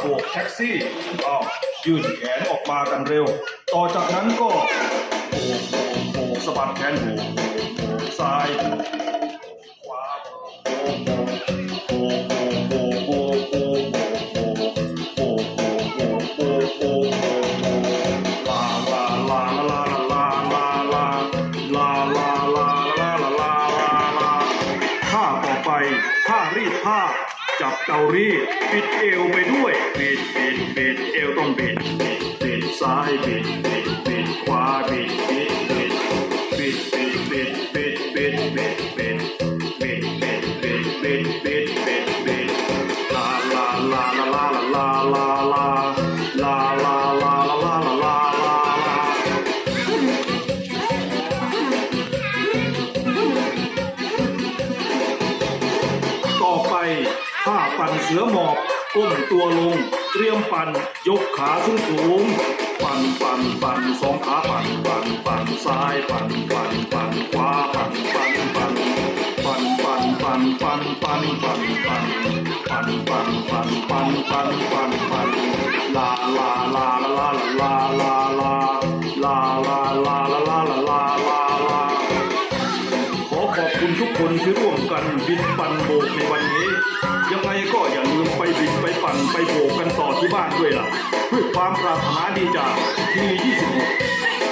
โบกแท็กซี่อ้าวยื่นแขนออกมากันเร็ว ต่อจากนั้นก็โบกโบกโบกสะบัดแขนโบกโบกซ้ายโบกขวาโบกโบกโบกโบกโบกโบกโบกโบกโบกโบกโบกโบกโบกโบกโบกลาลาลาลาลาลาลาลาลาลาลาลาลาลาลาท่าต่อไปท่ารีดผ้าจับเตารีดปิดเอวไปด้วยปิดิดเอวต้องปิดปิดปิดซ้ายปิดปิดปิดขวาปิดปิดปิดปิดปิดปิดปิดปิดปิดปิดปิดปิดปิดปิดปิดปิดปิดลาลาลาลาลาลาลาลาลาลาลาลาลาลาลาลาต่อไปท่าปั่นเสือหมอบก้มตัวลง เตรียมปั่นยกขาสูงสูงปั่นปั่นปั่นสองขาปั่นปั่นปั่นซ้ายปั่นปั่นปั่นขวาปั่นปั่นปั่นปั่นปั่นปั่นปั่นปั่นปั่นปั่นปั่นปั่นปั่นปั่นปั่นปั่นปั่นลาลาลาลาลาลาลาลาลาลาลาลาลาลาลาลาขอขอบคุณทุกคนที่ร่วมกันบินปั่นโบกในวันนี้ ยังไงก็อย่าลืมไปบิน ไปโผล่กกันต่อที่บ้านด้วยล่ะ ด้วยความปรารถนาดีจากที26